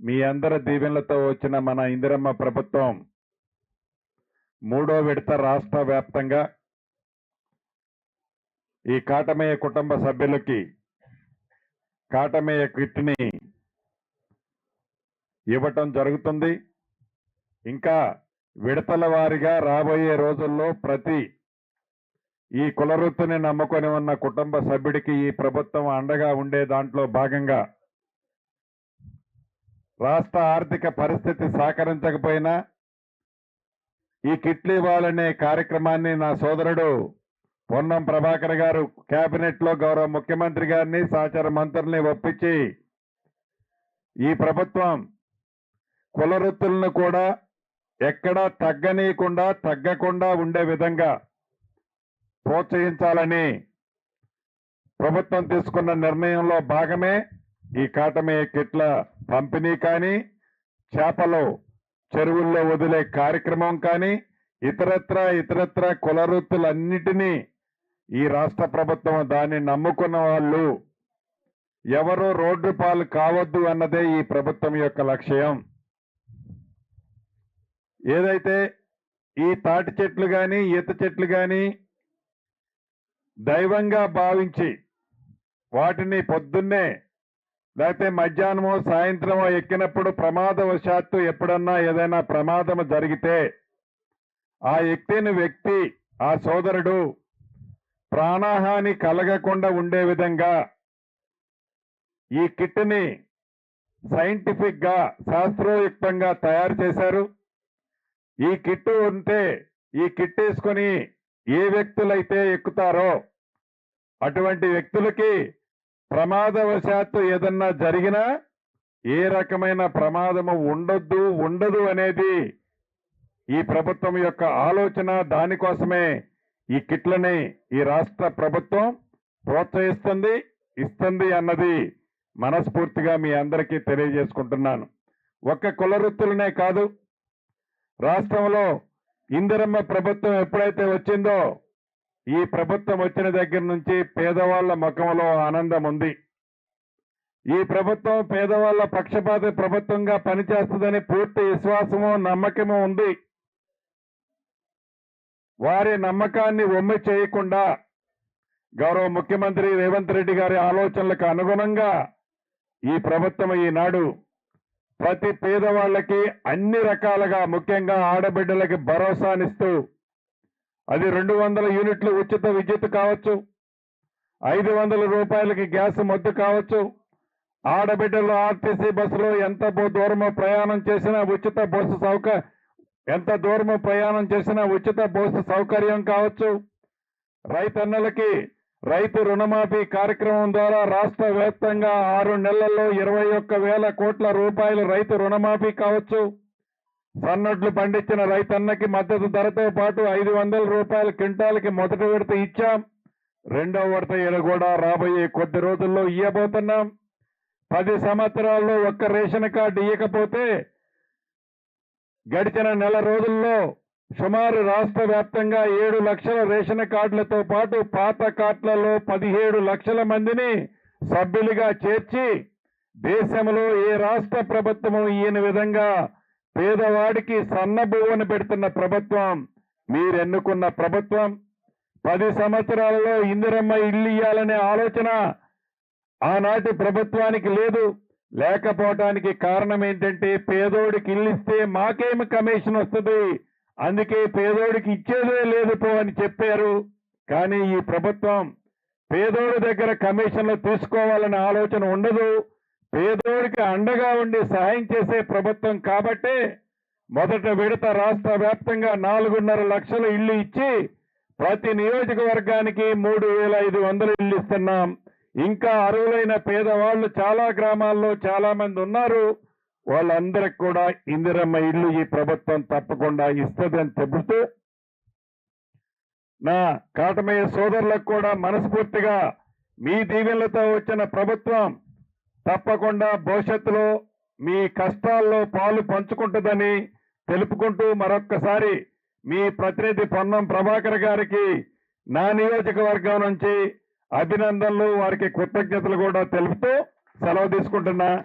మీ అందరి దీవెనలతో వచ్చిన మన ఇందిరమ్మ ప్రభుత్వం మూడో విడత రాష్ట్ర వ్యాప్తంగా ఈ కాటమయ్య కుటుంబ సభ్యులకి కాటమయ్య కిట్ని ఇవ్వటం జరుగుతుంది. ఇంకా విడతల వారీగా రాబోయే రోజుల్లో ప్రతి ఈ కులవృత్తిని నమ్ముకొని ఉన్న కుటుంబ సభ్యుడికి ఈ ప్రభుత్వం అండగా ఉండే దాంట్లో భాగంగా రాష్ట్ర ఆర్థిక పరిస్థితి సహకరించకపోయినా ఈ కిట్లీ వాళ్ళనే కార్యక్రమాన్ని నా సోదరుడు పొన్నం ప్రభాకర్ గారు కేబినెట్లో గౌరవ ముఖ్యమంత్రి గారిని సహచార మంత్రుల్ని ఒప్పించి ఈ ప్రభుత్వం కుల వృత్తులను కూడా ఎక్కడా తగ్గనీయకుండా తగ్గకుండా ఉండే విధంగా ప్రోత్సహించాలని ప్రభుత్వం తీసుకున్న నిర్ణయంలో భాగమే ఈ కాటమే కిట్ల పంపిణీ కానీ చేపలు చెరువుల్లో వదిలే కార్యక్రమం కానీ ఇతరత్ర ఇతరత్ర కుల వృత్తులన్నిటినీ ఈ రాష్ట్ర ప్రభుత్వం దాన్ని నమ్ముకున్న వాళ్ళు ఎవరు రోడ్డు పాలు కావద్దు అన్నదే ఈ ప్రభుత్వం యొక్క లక్ష్యం. ఏదైతే ఈ తాటి చెట్లు కానీ ఈత చెట్లు కానీ దైవంగా భావించి వాటిని పొద్దున్నే లేకపోతే మధ్యాహ్నమో సాయంత్రమో ఎక్కినప్పుడు ప్రమాదవశాత్తు ఎప్పుడన్నా ఏదైనా ప్రమాదం జరిగితే ఆ ఎక్కిన వ్యక్తి ఆ సోదరుడు ప్రాణహాని కలగకుండా ఉండే విధంగా ఈ కిట్ని సైంటిఫిక్గా శాస్త్రోయుక్తంగా తయారు చేశారు. ఈ కిట్ ఉంటే ఈ కిట్ వేసుకొని ఏ వ్యక్తులైతే ఎక్కుతారో అటువంటి వ్యక్తులకి ప్రమాదవశాత్తు ఏదన్నా జరిగినా ఏ రకమైన ప్రమాదము ఉండొద్దు ఉండదు అనేది ఈ ప్రభుత్వం యొక్క ఆలోచన. దానికోసమే ఈ కిట్లని ఈ రాష్ట్ర ప్రభుత్వం ప్రోత్సహిస్తుంది ఇస్తుంది అన్నది మనస్ఫూర్తిగా మీ అందరికీ తెలియజేసుకుంటున్నాను. ఒక్క కులవృత్తులనే కాదు రాష్ట్రంలో ఇందిరమ్మ ప్రభుత్వం ఎప్పుడైతే వచ్చిందో ఈ ప్రభుత్వం వచ్చిన దగ్గర నుంచి పేదవాళ్ళ ముఖంలో ఆనందం ఉంది. ఈ ప్రభుత్వం పేదవాళ్ళ పక్షపాత ప్రభుత్వంగా పనిచేస్తుందని పూర్తి విశ్వాసము నమ్మకము ఉంది. వారి నమ్మకాన్ని ఒమ్మి చేయకుండా గౌరవ ముఖ్యమంత్రి రేవంత్ రెడ్డి గారి ఆలోచనలకు అనుగుణంగా ఈ ప్రభుత్వం ఈనాడు ప్రతి పేదవాళ్ళకి అన్ని రకాలుగా ముఖ్యంగా ఆడబిడ్డలకి భరోసానిస్తూ అది రెండు వందల యూనిట్లు ఉచిత విద్యుత్ కావచ్చు. ఐదు వందల రూపాయలకి గ్యాస్ మొద్దు కావచ్చు. ఆడబిడ్డలు ఆర్టీసీ బస్సులో ఎంత దూరమో ప్రయాణం చేసినా ఉచిత బస్సు సౌక ఎంత దూరమో ప్రయాణం చేసినా ఉచిత బస్సు సౌకర్యం కావచ్చు. రైతన్నలకి రైతు రుణమాఫీ కార్యక్రమం ద్వారా రాష్ట్ర వ్యాప్తంగా ఆరు నెలల్లో ఇరవై ఒక్క వేల కోట్ల రూపాయలు రైతు రుణమాఫీ కావచ్చు. సన్నట్లు పండించిన రైతన్నకి మద్దతు ధరతో పాటు ఐదు వందల రూపాయల క్వింటాల్కి మొదటి విడత ఇచ్చాం. రెండవ విడత ఈడ కూడా రాబోయే కొద్ది రోజుల్లో ఇయ్యబోతున్నాం. పది సంవత్సరాల్లో ఒక్క రేషన్ కార్డు ఇయ్యకపోతే గడిచిన నెల రోజుల్లో సుమారు రాష్ట్ర వ్యాప్తంగా ఏడు లక్షల రేషన్ కార్డులతో పాటు పాత కార్డులలో పదిహేడు లక్షల మందిని సభ్యులుగా చేర్చి దేశంలో ఏ రాష్ట్ర ప్రభుత్వం ఈయన విధంగా పేదవాడికి సన్నబువ్వను పెడుతున్న ప్రభుత్వం మీరు ఎన్నుకున్న ప్రభుత్వం పది సంవత్సరాలలో ఇందిరమ్మ ఇల్లు ఇయ్యాలనే ఆలోచన ఆనాటి ప్రభుత్వానికి లేదు. లేకపోవటానికి కారణం ఏంటంటే పేదోడికి ఇల్లు ఇస్తే మాకేమి కమిషన్ వస్తుంది? అందుకే పేదోడికి ఇచ్చేదే లేదు పో అని చెప్పారు. కానీ ఈ ప్రభుత్వం పేదోడి దగ్గర కమిషన్లు తీసుకోవాలనే ఆలోచన ఉండదు. పేదోడికి అండగా ఉండి సహాయం చేసే ప్రభుత్వం కాబట్టే మొదట విడత రాష్ట్ర వ్యాప్తంగా నాలుగున్నర లక్షల ఇల్లు ఇచ్చి ప్రతి నియోజకవర్గానికి మూడు వేల ఐదు వందలు ఇల్లు ఇస్తున్నాం. ఇంకా అరువులైన పేదవాళ్ళు చాలా గ్రామాల్లో చాలా మంది ఉన్నారు. వాళ్ళందరికి కూడా ఇందిరమ్మ ఇల్లు ఈ ప్రభుత్వం తప్పకుండా ఇస్తుందని చెబుతూ నా కాటమయ్య సోదరులకు కూడా మనస్ఫూర్తిగా మీ దీవెనలతో వచ్చిన ప్రభుత్వం తప్పకుండా భవిష్యత్తులో మీ కష్టాల్లో పాలు పంచుకుంటుందని తెలుపుకుంటూ మరొక్కసారి మీ ప్రతినిధి పొన్నం ప్రభాకర్ గారికి నా నియోజకవర్గం నుంచి అభినందనలు వారికి కృతజ్ఞతలు కూడా తెలుపుతూ సెలవు తీసుకుంటున్నా.